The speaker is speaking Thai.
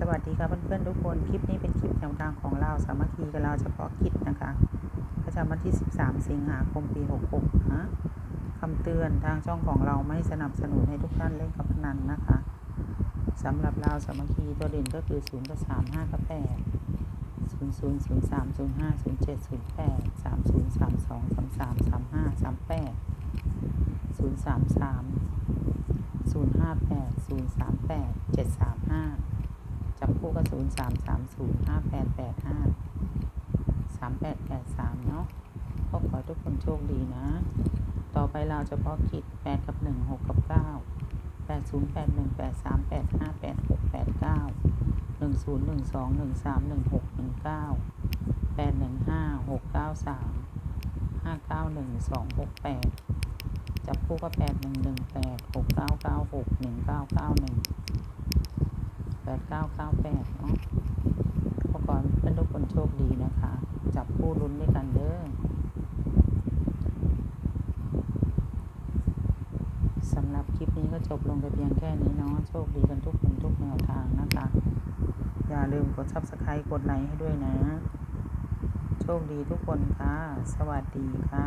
สวัสดีค่ะเพื่อนๆทุกคน คลิปนี้เป็นคลิปแนวทางของเราสามัคคีกับเราเฉพาะกิจนะคะประจำวันที่ 13 สิงหาคมปี 66นะคำเตือนทางช่องของเราไม่สนับสนุนให้ทุกท่านเล่นกับพนันนะคะสำหรับเราสามัคคีตัวเด่นก็คือ 0 กับ 3 5 กับ 8 0 0 0 3 0 5 0 7 0 8 3 0 3 2 3 3 3 5 3 8 0 3 3 0 5 8 0 3 8 7 3 5 จับคู่ก็ศูนย์สามสามศูนย์ห้าแปดแปดห้าสามแปดแปดสามเนาะก็ขอทุกคนโชคดีนะ ต่อไปเราเฉพาะกิจแปดกับหนึ่งหกกับเก้าแปดศูนย์แปดหนึ่งแปดสามแปดห้าแปดหกแปดเก้าหนึ่งศูนย์หนึ่งสองหนึ่งสามหนึ่งหกหนึ่งเก้าแปดหนึ่งห้าหกเก้าสามห้าเก้าหนึ่งสองหกแปดจับคู่ก็แปดหนึ่งหนึ่งแปดหกเก้าเก้าหกหนึ่งเก้าเก้าหนึ่ง แปดเก้าเก้าแปดเนาะขอขอให้ทุกคนโชคดีนะคะ จับคู่ลุ้นด้วยกันเด้อสำหรับคลิปนี้ก็จบลงแต่เพียงแค่นี้เนาะ โชคดีกันทุกคนทุกแนวทางนะคะ อย่าลืมกด subscribe กดไลค์ให้ด้วยนะ โชคดีทุกคนค่ะ สวัสดีค่ะ